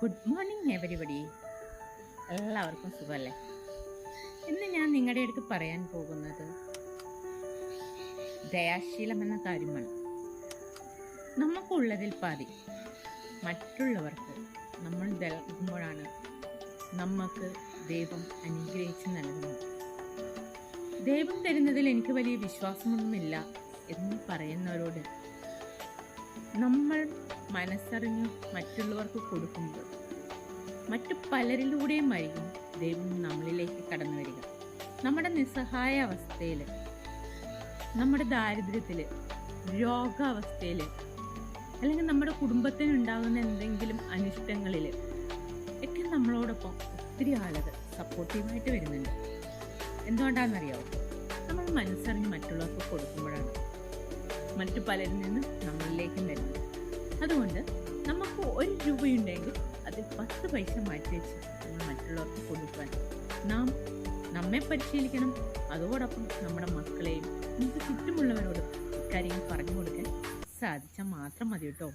Good morning everybody എല്ലാവർക്കും സുഖമല്ലേ? ഇന്ന് ഞാൻ നിങ്ങളുടെ അടുത്ത് പറയാൻ പോകുന്നത് ദയാശീലം എന്ന കാര്യമാണ്. നമുക്കുള്ളതിൽ പാതി മറ്റുള്ളവർക്ക് നമ്മൾ നൽകുമ്പോഴാണ് നമുക്ക് ദൈവം അനുഗ്രഹിച്ച് നൽകുന്നത്. ദൈവം തരുന്നതിൽ എനിക്ക് വലിയ വിശ്വാസമൊന്നുമില്ല എന്ന് പറയുന്നവരോട് നമ്മൾ മനസ്സറിഞ്ഞ് മറ്റുള്ളവർക്ക് കൊടുക്കുമ്പോൾ മറ്റു പലരിലൂടെയും ആയിരിക്കും ദൈവം നമ്മളിലേക്ക് കടന്നു വരിക. നമ്മുടെ നിസ്സഹായ അവസ്ഥയിൽ നമ്മുടെ ദാരിദ്ര്യത്തിൽ രോഗാവസ്ഥയിൽ അല്ലെങ്കിൽ നമ്മുടെ കുടുംബത്തിനുണ്ടാകുന്ന എന്തെങ്കിലും അനിഷ്ടങ്ങളിൽ ഒക്കെ നമ്മളോടൊപ്പം ഒത്തിരി ആളുകൾ സപ്പോർട്ടീവായിട്ട് വരുന്നുണ്ട്. എന്തുകൊണ്ടാണെന്നറിയാമോ നമ്മൾ മനസ്സറിഞ്ഞ് മറ്റുള്ളവർക്ക് കൊടുക്കുമ്പോഴാണ് മറ്റു പലരിൽ നിന്ന് നമ്മളിലേക്കും വരുന്നത് അതുകൊണ്ട് നമുക്ക് ഒരു രൂപയുണ്ടെങ്കിൽ അതിൽ പത്ത് പൈസ മാറ്റി വെച്ച് നമ്മൾ മറ്റുള്ളവർക്ക് കൊടുക്കാൻ നാം നമ്മെ പരിശീലിക്കണം. അതോടൊപ്പം നമ്മുടെ മക്കളെയും നമുക്ക് ചുറ്റുമുള്ളവരോടും ഇക്കാര്യങ്ങൾ പറഞ്ഞു കൊടുക്കാൻ സാധിച്ചാൽ മാത്രം മതി കേട്ടോ